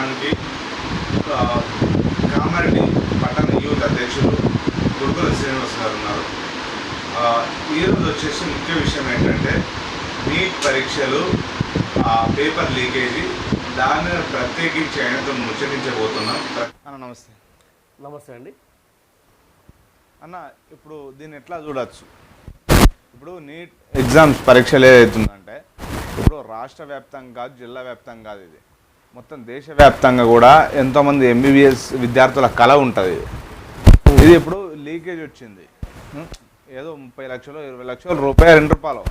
ఆ, కామారెడ్డి పట్టణ యూత్ అధ్యక్షులు గురుకుల శ్రీనివాస్ గారు ఉన్నారు. ఆ, ఈరోజు వచ్చేసి ముఖ్య విషయం ఏంటంటే నీట్ పరీక్షలు ఆ, పేపర్ లీకేజీ దాన్ని ప్రత్యేకించి ఆయనతో ముచ్చటించబోతున్నాం. అన్న నమస్తే. నమస్తే అండి. అన్న ఇప్పుడు దీన్ని ఎట్లా చూడొచ్చు? ఇప్పుడు నీట్ ఎగ్జామ్స్ పరీక్షలు ఏదైతుందంటే ఇప్పుడు రాష్ట్ర వ్యాప్తంగా కాదు జిల్లా వ్యాప్తంగా కాదు ఇది. మొత్తం దేశవ్యాప్తంగా కూడా ఎంతోమంది ఎంబీబీఎస్ విద్యార్థుల కళ ఉంటుంది. ఇది ఇప్పుడు లీకేజ్ వచ్చింది? ఏదో ముప్పై లక్షలు ఇరవై లక్షలు రూపాయలు రెండు రూపాయలు.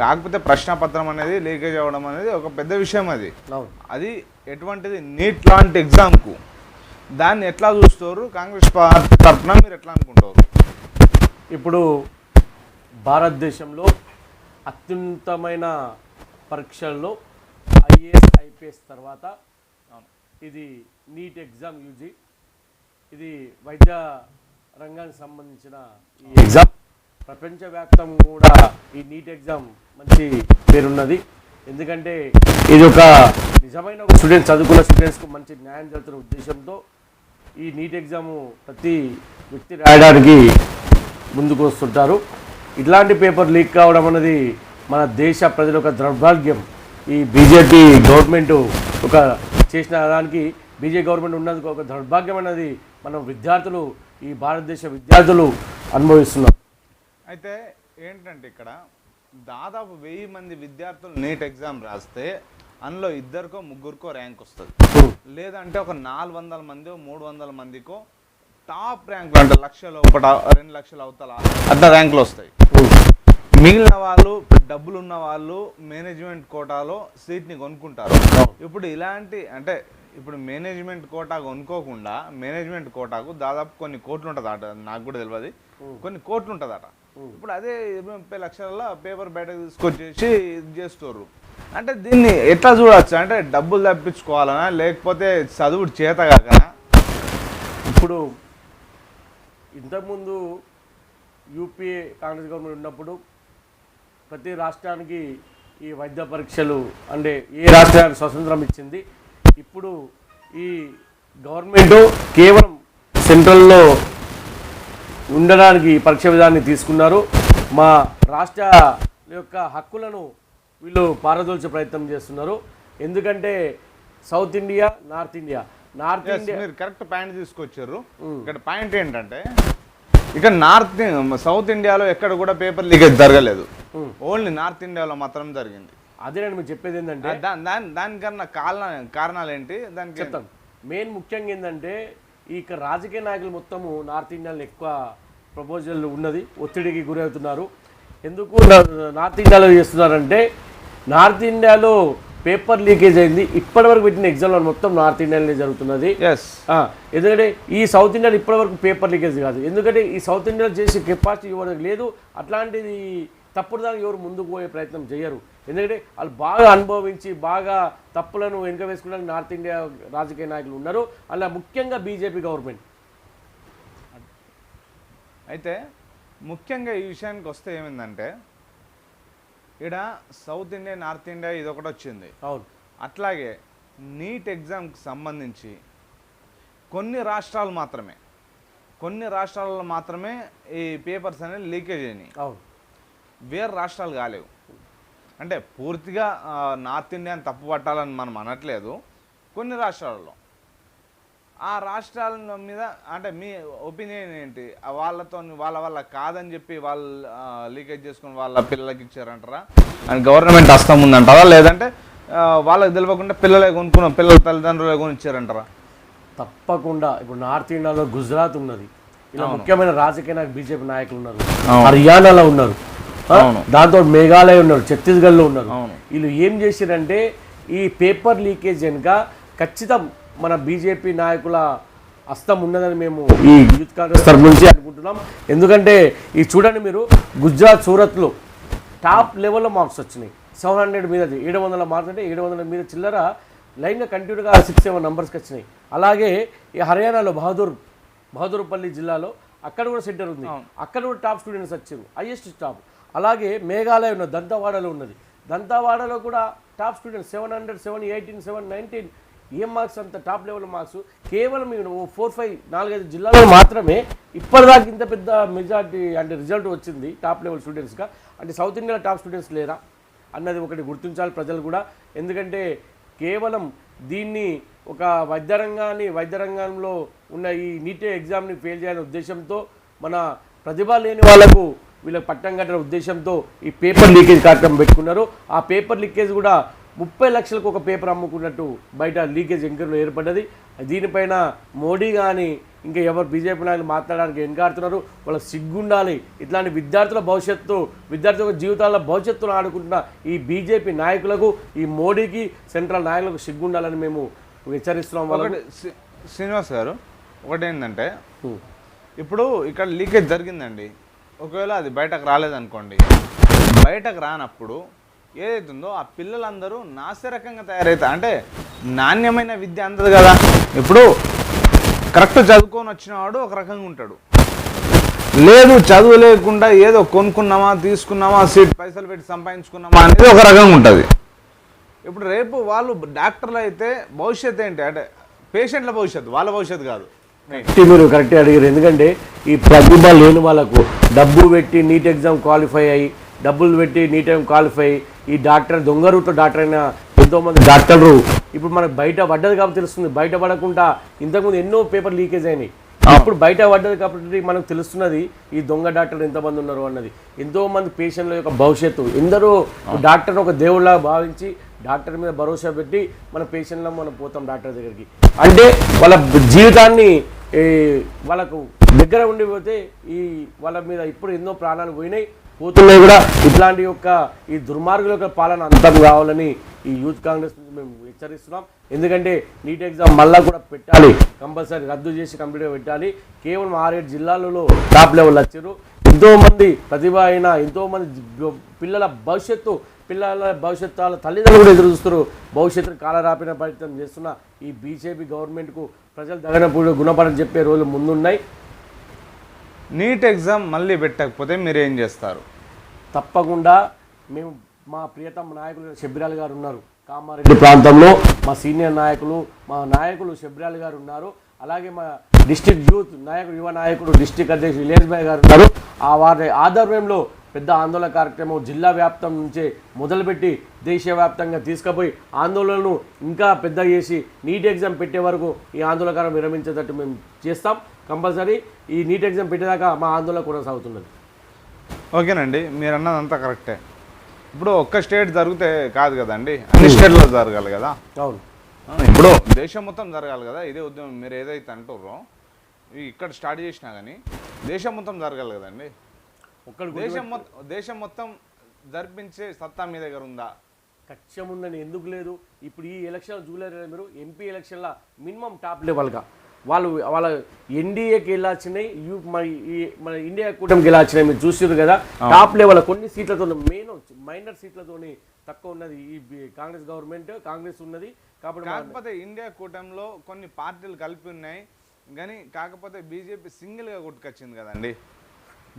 కాకపోతే ప్రశ్నపత్రం అనేది లీకేజ్ అవ్వడం అనేది ఒక పెద్ద విషయం అది. అది ఎటువంటిది? నీట్ లాంటి ఎగ్జామ్కు. దాన్ని ఎట్లా చూస్తారు? కాంగ్రెస్ పార్టీ తరఫున మీరు ఎట్లా అనుకుంటారు? ఇప్పుడు భారతదేశంలో అత్యున్నతమైన పరీక్షల్లో ఐఏఎస్ ఐపీఎస్ తర్వాత ఇది నీట్ ఎగ్జామ్ యూజీ. ఇది వైద్య రంగానికి సంబంధించిన ఈ ఎగ్జామ్. ప్రపంచవ్యాప్తంగా కూడా ఈ నీట్ ఎగ్జామ్ మంచి పేరున్నది. ఎందుకంటే ఇది ఒక నిజమైన ఒక స్టూడెంట్స్ చదువుకున్న స్టూడెంట్స్కు మంచి న్యాయం జరుగుతున్న ఉద్దేశంతో ఈ నీట్ ఎగ్జాము ప్రతి వ్యక్తి రాయడానికి ముందుకు వస్తుంటారు. ఇట్లాంటి పేపర్ లీక్ కావడం అనేది మన దేశ ప్రజల ఒక దౌర్భాగ్యం. ఈ బీజేపీ గవర్నమెంట్ ఒక చేసిన దానికి బీజేపీ గవర్నమెంట్ ఉన్నందుకు ఒక దౌర్భాగ్యం అనేది మనం విద్యార్థులు ఈ భారతదేశ విద్యార్థులు అనుభవిస్తున్నారు. అయితే ఏంటంటే ఇక్కడ దాదాపు వెయ్యి మంది విద్యార్థులు నీట్ ఎగ్జామ్ రాస్తే అందులో ఇద్దరికో ముగ్గురికో ర్యాంక్ వస్తుంది. లేదంటే ఒక నాలుగు వందల మంది మూడు వందల మందికో టాప్ ర్యాంకులు అంటే లక్షలు ఒకట రెండు లక్షలు అవతల అట్లా ర్యాంకులు వస్తాయి. మిగిలిన వాళ్ళు డబ్బులు ఉన్న వాళ్ళు మేనేజ్మెంట్ కోటాలో సీట్ని కొనుక్కుంటారు. ఇప్పుడు ఇలాంటి అంటే ఇప్పుడు మేనేజ్మెంట్ కోటా కొనుక్కోకుండా మేనేజ్మెంట్ కోటాకు దాదాపు కొన్ని కోట్లు ఉంటుంది అట నాకు కూడా తెలియదు కొన్ని కోట్లు ఉంటుందట. ఇప్పుడు అదే ఇరవై ముప్పై లక్షల పేపర్ బయటకు తీసుకొచ్చేసి ఇది చేస్తారు అంటే దీన్ని ఎట్లా చూడొచ్చు? అంటే డబ్బులు తప్పించుకోవాలనా? లేకపోతే చదువుడు చేత కాకనా? ఇప్పుడు ఇంతకుముందు యూపీఏ కాంగ్రెస్ గవర్నమెంట్ ఉన్నప్పుడు ప్రతి రాష్ట్రానికి ఈ వైద్య పరీక్షలు అంటే ఏ రాష్ట్రానికి స్వతంత్రం ఇచ్చింది. ఇప్పుడు ఈ గవర్నమెంట్ కేవలం సెంట్రల్లో ఉండడానికి పరీక్ష విధానాన్ని తీసుకున్నారు. మా రాష్ట్ర యొక్క హక్కులను వీళ్ళు పారదోల్చే ప్రయత్నం చేస్తున్నారు. ఎందుకంటే south India north India. North India correct point తీసుకొచ్చారు. ఇక్కడ పాయింట్ ఏంటంటే ఇక నార్త్ సౌత్ ఇండియాలో ఎక్కడ కూడా పేపర్ లీకేజ్ జరగలేదు. ఓన్లీ నార్త్ ఇండియాలో మాత్రం జరిగింది. అదే నేను మీకు చెప్పేది ఏంటంటే దాని దానికన్నా కారణ కారణాలు ఏంటి దానికి చెప్తాను. మెయిన్ ముఖ్యంగా ఏంటంటే ఈ ఇక రాజకీయ నాయకులు మొత్తము నార్త్ ఇండియాలో ఎక్కువ ప్రపోజల్ ఉన్నది ఒత్తిడికి గురవుతున్నారు. ఎందుకు నార్త్ ఇండియాలో చేస్తున్నారంటే నార్త్ ఇండియాలో పేపర్ లీకేజ్ అయింది. ఇప్పటివరకు పెట్టిన ఎగ్జామ్లో మొత్తం నార్త్ ఇండియాలోనే జరుగుతున్నది. ఎందుకంటే ఈ సౌత్ ఇండియాలో ఇప్పటివరకు పేపర్ లీకేజ్ కాదు. ఎందుకంటే ఈ సౌత్ ఇండియాలో చేసే కెపాసిటీ ఎవరికి లేదు. అట్లాంటిది తప్పుడు దానికి ఎవరు ముందుకు పోయే ప్రయత్నం చేయరు. ఎందుకంటే వాళ్ళు బాగా అనుభవించి బాగా తప్పులను వెనుక వేసుకోవడానికి నార్త్ ఇండియా రాజకీయ నాయకులు ఉన్నారు. అలా ముఖ్యంగా బీజేపీ గవర్నమెంట్. అయితే ముఖ్యంగా ఈ విషయానికి వస్తే ఏమైందంటే ఇక్కడ సౌత్ ఇండియా నార్త్ ఇండియా ఇది ఒకటి వచ్చింది. అవును. అట్లాగే నీట్ ఎగ్జామ్కి సంబంధించి కొన్ని రాష్ట్రాలు మాత్రమే కొన్ని రాష్ట్రాలలో మాత్రమే ఈ పేపర్స్ అనేవి లీకేజ్ అయినాయి. అవును. వేరే రాష్ట్రాలు కాలేవు. అంటే పూర్తిగా నార్త్ ఇండియాని తప్పు పట్టాలని మనం అనట్లేదు. కొన్ని రాష్ట్రాలలో ఆ రాష్ట్రాల మీద అంటే మీ ఒపీనియన్ ఏంటి? వాళ్ళతో వాళ్ళ వల్ల కాదని చెప్పి వాళ్ళు లీకేజ్ చేసుకుని వాళ్ళ పిల్లలకి ఇచ్చారంటారా? అండ్ గవర్నమెంట్ హస్తం ఉందంటారా? లేదంటే వాళ్ళకి తెలియకుండా పిల్లలే కొనుక్కున్న పిల్లల తల్లిదండ్రులే కొని ఇచ్చారంటారా తప్పకుండా. ఇప్పుడు నార్త్ ఇండియాలో గుజరాత్ ఉన్నది. ఇలా ముఖ్యమైన రాజకీయ నాయకులు బీజేపీ నాయకులు ఉన్నారు. హర్యానాలో ఉన్నారు. దాంతో మేఘాలయ ఉన్నారు ఛత్తీస్గఢ్లో ఉన్నారు. వీళ్ళు ఏం చేశారంటే ఈ పేపర్ లీకేజ్ వెనుక ఖచ్చితం మన బీజేపీ నాయకుల హస్తం ఉన్నదని మేము ఈ యూత్ కాంగ్రెస్ తరఫు నుంచి అనుకుంటున్నాం. ఎందుకంటే ఈ చూడండి మీరు గుజరాత్ సూరత్లో టాప్ లెవెల్లో మార్క్స్ వచ్చినాయి. సెవెన్ హండ్రెడ్ మీద ఏడు వందల మార్క్స్ అంటే ఏడు వందల మీద చిల్లర లైన్గా కంటిన్యూగా సిక్స్ సెవెన్ నంబర్స్కి వచ్చినాయి. అలాగే ఈ హర్యానాలో బహదూర్ బహదూర్పల్లి జిల్లాలో అక్కడ కూడా సెంటర్ ఉంది. అక్కడ కూడా టాప్ స్టూడెంట్స్ వచ్చారు. Highest top. అలాగే మేఘాలయ ఉన్నది దంతవాడలో ఉన్నది. దంతవాడలో కూడా top students seven hundred seven eighteen seven nineteen ఏం మార్క్స్ అంత టాప్ లెవెల్ మార్క్స్ కేవలం ఓ ఫోర్ ఫైవ్ నాలుగైదు జిల్లాలో మాత్రమే ఇప్పటిదాకా ఇంత పెద్ద మెజార్టీ అంటే రిజల్ట్ వచ్చింది టాప్ లెవెల్ స్టూడెంట్స్గా అంటే సౌత్ ఇండియాలో టాప్ స్టూడెంట్స్ లేరా? అన్నది ఒకటి గుర్తించాలి ప్రజలు కూడా. ఎందుకంటే కేవలం దీన్ని ఒక వైద్య రంగాన్ని వైద్య రంగంలో ఉన్న ఈ నీటే ఎగ్జామ్ని ఫెయిల్ చేయాలనే ఉద్దేశంతో మన ప్రతిభ లేని వాళ్ళకు వీళ్ళకి పట్టం కట్టిన ఉద్దేశంతో ఈ పేపర్ లీకేజ్ కార్యక్రమం పెట్టుకున్నారు. ఆ పేపర్ లీకేజ్ కూడా ముప్పై లక్షలకు ఒక పేపర్ అమ్ముకున్నట్టు బయట లీకేజ్ ఎంక్వైరీలో ఏర్పడ్డది. దీనిపైన మోడీ కానీ ఇంకా ఎవరు బీజేపీ నాయకులు మాట్లాడడానికి వెనకాడుతున్నారు వాళ్ళకి సిగ్గుండాలి. ఇట్లాంటి విద్యార్థుల భవిష్యత్తు విద్యార్థుల జీవితాల భవిష్యత్తును ఆడుకుంటున్న ఈ బీజేపీ నాయకులకు ఈ మోడీకి సెంట్రల్ నాయకులకు సిగ్గుండాలని మేము హెచ్చరిస్తున్నాం ఒకటి శ్రీ- శ్రీనివాస్ గారు ఒకటి ఏంటంటే ఉం. ఇప్పుడు ఇక్కడ లీకేజ్ జరిగిందండి. ఒకవేళ అది బయటకు రాలేదనుకోండి బయటకు రానప్పుడు ఏదైతుందో ఆ పిల్లలందరూ నాసిరకంగా తయారవుతారు అంటే నాణ్యమైన విద్య అందదు కదా. ఇప్పుడు కరెక్ట్ చదువుకొని వచ్చిన వాడు ఒక రకంగా ఉంటాడు. లేదు చదువు లేకుండా ఏదో కొనుక్కున్నామా తీసుకున్నామా సీట్ పైసలు పెట్టి సంపాదించుకున్నామా అనేది ఒక రకంగా ఉంటుంది. ఇప్పుడు రేపు వాళ్ళు డాక్టర్లు అయితే భవిష్యత్ ఏంటి? అంటే పేషెంట్ల భవిష్యత్తు వాళ్ళ భవిష్యత్తు కాదు. మీరు కరెక్ట్గా అడిగారు. ఎందుకంటే ఈ ప్రతిభ లేని వాళ్ళకు డబ్బు పెట్టి నీట్ ఎగ్జామ్ క్వాలిఫై అయ్యి డబ్బులు పెట్టి నీట్ ఎగ్జామ్ క్వాలిఫై అయ్యి ఈ డాక్టర్ దొంగ రూట్లో డాక్టర్ అయిన ఎంతోమంది డాక్టర్లు ఇప్పుడు మనకు బయట పడ్డది కాబట్టి తెలుస్తుంది. బయట పడకుండా ఇంతకుముందు ఎన్నో పేపర్ లీకేజ్ అయినాయి. ఇప్పుడు బయట పడ్డది కాబట్టి మనకు తెలుస్తున్నది ఈ దొంగ డాక్టర్లు ఎంతమంది ఉన్నారు అన్నది. ఎంతో మంది పేషెంట్ల యొక్క భవిష్యత్తు. ఎందరో డాక్టర్ ఒక దేవుళ్ళ భావించి డాక్టర్ మీద భరోసా పెట్టి మన పేషెంట్ల మనం పోతాం డాక్టర్ దగ్గరికి. అంటే వాళ్ళ జీవితాన్ని ఈ, వాళ్ళకు దగ్గర ఉండిపోతే ఈ వాళ్ళ మీద ఇప్పుడు ఎన్నో ప్రాణాలు పోయినాయి. పోతున్నాయి కూడా. ఇట్లాంటి యొక్క ఈ దుర్మార్గుల యొక్క పాలన అంతం కావాలని ఈ యూత్ కాంగ్రెస్ నుంచి మేము హెచ్చరిస్తున్నాం. ఎందుకంటే నీట్ ఎగ్జామ్ మళ్ళా కూడా పెట్టాలి. కంపల్సరీ రద్దు చేసి కంప్లీట్గా పెట్టాలి. కేవలం ఆరేడు జిల్లాలలో టాప్ లెవెల్ వచ్చారు. ఎంతోమంది ప్రతిభ అయిన ఎంతోమంది పిల్లల భవిష్యత్తు పిల్లల భవిష్యత్తు వాళ్ళ తల్లిదండ్రులు కూడా ఎదురు చూస్తారు భవిష్యత్తును కాలరాపిన ప్రయత్నం చేస్తున్న ఈ బీజేపీ గవర్నమెంట్కు ప్రజలు తగినప్పుడు గుణపడని చెప్పే రోజులు ముందున్నాయి. నీట్ ఎగ్జామ్ మళ్ళీ పెట్టకపోతే మీరు ఏం చేస్తారు? తప్పకుండా మేము మా ప్రియతమ నాయకులు శబిరాల్ గారు ఉన్నారు. కామారెడ్డి ప్రాంతంలో మా సీనియర్ నాయకులు మా నాయకులు శబిరాల్ గారు ఉన్నారు. అలాగే మా డిస్టిక్ యూత్ నాయకుడు యువ నాయకుడు డిస్టిక్ అధ్యక్షుడు ఇలేష్ భాయ్ గారు ఉన్నారు. ఆ వారి ఆధ్వర్యంలో పెద్ద ఆందోళన కార్యక్రమం జిల్లా వ్యాప్తం నుంచే మొదలుపెట్టి దేశవ్యాప్తంగా తీసుకుపోయి ఆందోళనను ఇంకా పెద్ద చేసి నీట్ ఎగ్జామ్ పెట్టే వరకు ఈ ఆందోళన కార్యం విరమించేటట్టు మేము చేస్తాం. కంపల్సరీ ఈ నీట్ ఎగ్జామ్ పెట్టేదాకా మా ఆందోళన కొనసాగుతున్నది. ఓకేనండి మీరు అన్నదంతా కరెక్టే. ఇప్పుడు ఒక్క స్టేట్ జరిగితే కాదు కదండి అన్ని స్టేట్లో జరగాలి కదా. అవును. ఇప్పుడు దేశం మొత్తం జరగాలి కదా ఇదే ఉద్యమం మీరు ఏదైతే అంటుర్రో ఇక్కడ స్టార్ట్ చేసినా కానీ దేశం మొత్తం జరగాలి కదండి. ఒక్కడు దేశం మొత్తం దేశం మొత్తం జరిపించే సత్తా మీ దగ్గర ఉందా? కక్షం ఉందని ఎందుకు లేదు? ఇప్పుడు ఈ ఎలక్షన్ చూడలేరు కదా మీరు ఎంపీ ఎలక్షన్ల మినిమం టాప్ లెవెల్గా. వాళ్ళు వాళ్ళ ఎన్డీఏకి వెళ్ళాల్సినాయి యూ మన ఈ మన ఇండియా కూటమికి వెళ్ళాల్సినాయి మీరు చూసారు కదా. టాప్ లెవెల్ కొన్ని సీట్లతో మెయిన్ మైనర్ సీట్లతోని తక్కువ ఉన్నది ఈ కాంగ్రెస్ గవర్నమెంట్ కాంగ్రెస్ ఉన్నది. కాబట్టి కాకపోతే ఇండియా కూటమిలో కొన్ని పార్టీలు కలిపి ఉన్నాయి. కానీ కాకపోతే బీజేపీ సింగిల్గా కొట్టుకొచ్చింది కదండి.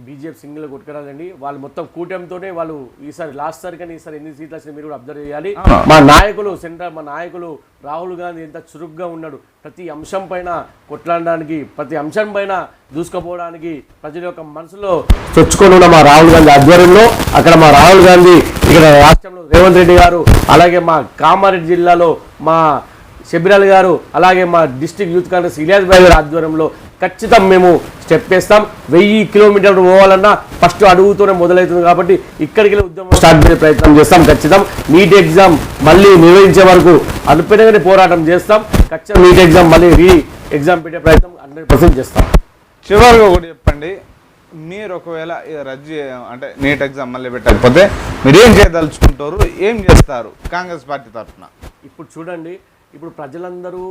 బీజేపీ సింగిల్ కొట్టుకురాలండి. వాళ్ళు మొత్తం కూటమితోనే వాళ్ళు ఈసారి లాస్ట్ సారి కానీ ఈసారి ఎన్ని సీట్లు వచ్చినా మీరు కూడా అబ్జర్వ్ చేయాలి. మా నాయకులు సెంటర్ మా నాయకులు రాహుల్ గాంధీ ఎంత చురుగ్గా ఉన్నాడు. ప్రతి అంశం పైన కొట్లాడడానికి ప్రతి అంశం పైన దూసుకుపోవడానికి ప్రజల యొక్క మనసులో చొచ్చుకొని ఉన్న మా రాహుల్ గాంధీ ఆధ్వర్యంలో అక్కడ మా రాహుల్ గాంధీ ఇక్కడ రాష్ట్రంలో రేవంత్ రెడ్డి గారు అలాగే మా కామారెడ్డి జిల్లాలో మా షబిరాల్ గారు అలాగే మా district youth Congress Ilyas bhai గారి ఆధ్వర్యంలో ఖచ్చితం మేము స్టెప్ వేస్తాం వెయ్యి కిలోమీటర్లు పోవాలన్నా ఫస్ట్ అడుగుతూనే మొదలవుతుంది కాబట్టి ఇక్కడికి వెళ్ళి ఉద్యమం స్టార్ట్ చేసే ప్రయత్నం చేస్తాం ఖచ్చితం. నీట్ ఎగ్జామ్ మళ్ళీ నిర్వహించే వరకు అనుపెనగానే పోరాటం చేస్తాం. ఖచ్చితంగా నీట్ ఎగ్జామ్ మళ్ళీ రీ ఎగ్జామ్ పెట్టే ప్రయత్నం హండ్రెడ్ పర్సెంట్ చేస్తాం. చివరిగా ఒకటి చెప్పండి. మీరు ఒకవేళ రద్దు అంటే నీట్ ఎగ్జామ్ మళ్ళీ పెట్టకపోతే మీరు ఏం చేయదలుచుకుంటారు? ఏం చేస్తారు? కాంగ్రెస్ పార్టీ తరఫున. ఇప్పుడు చూడండి. ఇప్పుడు ప్రజలందరూ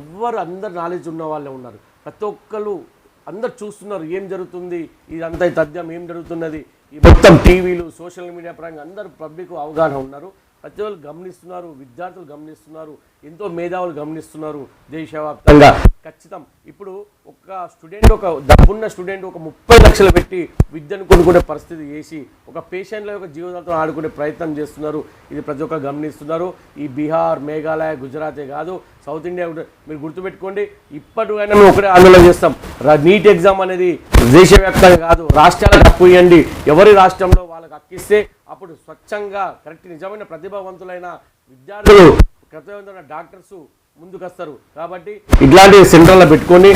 ఎవ్వరు అందరు నాలెడ్జ్ ఉన్న వాళ్ళే ఉన్నారు. ప్రతి ఒక్కరు అందరు చూస్తున్నారు ఏం జరుగుతుంది ఇదంతా తథ్యం ఏం జరుగుతున్నది. ఈ మొత్తం టీవీలు సోషల్ మీడియా పరంగా అందరూ పబ్లిక్ అవగాహన ఉన్నారు. ప్రతి ఒక్కరు గమనిస్తున్నారు విద్యార్థులు గమనిస్తున్నారు ఎంతో మేధావులు గమనిస్తున్నారు దేశవ్యాప్తంగా. ఖచ్చితం. ఇప్పుడు ఒక స్టూడెంట్ ఒక డబ్బున్న స్టూడెంట్ ఒక ముప్పై లక్షలు పెట్టి విద్యను కొనుక్కునే పరిస్థితి చేసి ఒక పేషెంట్ల యొక్క జీవితాలతో ఆడుకునే ప్రయత్నం చేస్తున్నారు. ఇది ప్రతి ఒక్కరు గమనిస్తున్నారు. ఈ బీహార్ మేఘాలయ గుజరాతే కాదు సౌత్ ఇండియా మీరు గుర్తుపెట్టుకోండి ఇప్పటికైనా మేము ఒకటే ఆందోళన చేస్తాం. నీట్ ఎగ్జామ్ అనేది దేశవ్యాప్తంగా కాదు రాష్ట్రాలకు అప్పు ఇవ్వండి. ఎవరి రాష్ట్రంలో వాళ్ళకి అక్కిస్తే అప్పుడు స్వచ్ఛంగా కరెక్ట్ నిజమైన ప్రతిభావంతులైన విద్యార్థులు ప్రతిభావంతులైన డాక్టర్స్ ముందుకొస్తారు. కాబట్టి ఇట్లాంటి సెంటర్లో పెట్టుకొని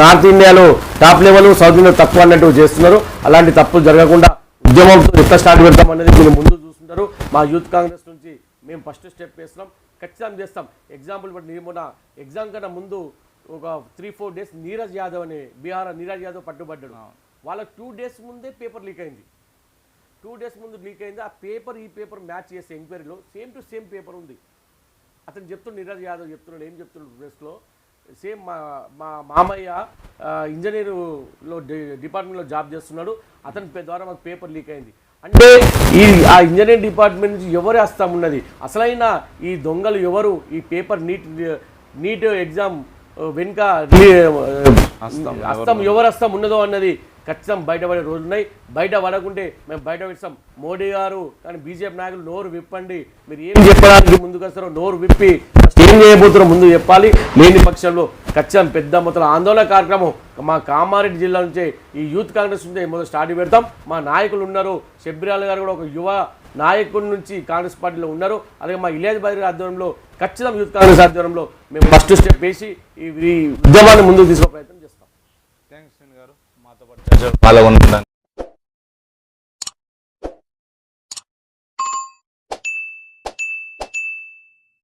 నార్త్ ఇండియాలో టాప్ లెవెల్ సౌత్ ఇండియా తక్కువ అన్నట్టు చేస్తున్నారు. అలాంటి తప్పులు జరగకుండా ఉద్యమంతో ఎట్లా స్టార్ట్ పెడతాం అనేది మీరు ముందు చూస్తుంటారు మా యూత్ కాంగ్రెస్ నుంచి మేము ఫస్ట్ స్టెప్ వేస్తున్నాం. ఖచ్చితంగా చేస్తాం. ఎగ్జాంపుల్ బట్టి నేను మొన్న ఎగ్జామ్ కన్నా ముందు ఒక three four days Neeraj Yadav అని బీహార్ నీరజ్ యాదవ్ పట్టుబడ్డాడు. వాళ్ళకి టూ డేస్ ముందే పేపర్ లీక్ అయింది. టూ డేస్ ముందు లీక్ అయింది. ఆ పేపర్ ఈ పేపర్ మ్యాచ్ చేసే ఎంక్వైరీలో సేమ్ టు సేమ్ పేపర్ ఉంది. అతను చెప్తున్నాడు నీరజ్ యాదవ్ చెప్తున్నాడు ఏం చెప్తున్నాడు ప్రెస్లో? సేమ్ మా మా మామయ్య ఇంజనీరులో డిపార్ట్మెంట్లో జాబ్ చేస్తున్నాడు అతని ద్వారా మాకు పేపర్ లీక్ అయింది. అంటే ఈ ఆ ఇంజనీరింగ్ డిపార్ట్మెంట్ నుంచి ఎవరి హస్తం ఉన్నది? అసలైన ఈ దొంగలు ఎవరు? ఈ పేపర్ నీట్ నీట్ ఎగ్జామ్ వెనుక హస్తం ఎవరు హస్తం ఉన్నదో అన్నది ఖచ్చితం బయటపడే రోజులు ఉన్నాయి. బయట పడకుంటే మేము బయట పెడతాం మోడీ గారు కానీ బీజేపీ నాయకులు నోరు విప్పండి. మీరు ఏం చెప్పడానికి ముందుకు వస్తారో నోరు విప్పి ఏం చేయబోతున్నారో ముందు చెప్పాలి. లేని పక్షంలో ఖచ్చితంగా పెద్ద మొత్తం ఆందోళన కార్యక్రమం మా కామారెడ్డి జిల్లా నుంచే ఈ యూత్ కాంగ్రెస్ నుంచి మొదలు స్టార్ట్ పెడతాం. మా నాయకులు ఉన్నారు. షబ్బిరాల్ గారు కూడా ఒక యువ నాయకుడి నుంచి కాంగ్రెస్ పార్టీలో ఉన్నారు. అలాగే మా ఇలియాజ్ బైరి ఆధ్వర్యంలో ఖచ్చితంగా యూత్ కాంగ్రెస్ ఆధ్వర్యంలో మేము ఫస్ట్ స్టెప్ వేసి ఈ ఈ ఉద్యమాన్ని ముందుకు తీసుకునే ప్రయత్నం చేస్తాం. పాల్గొనడానికి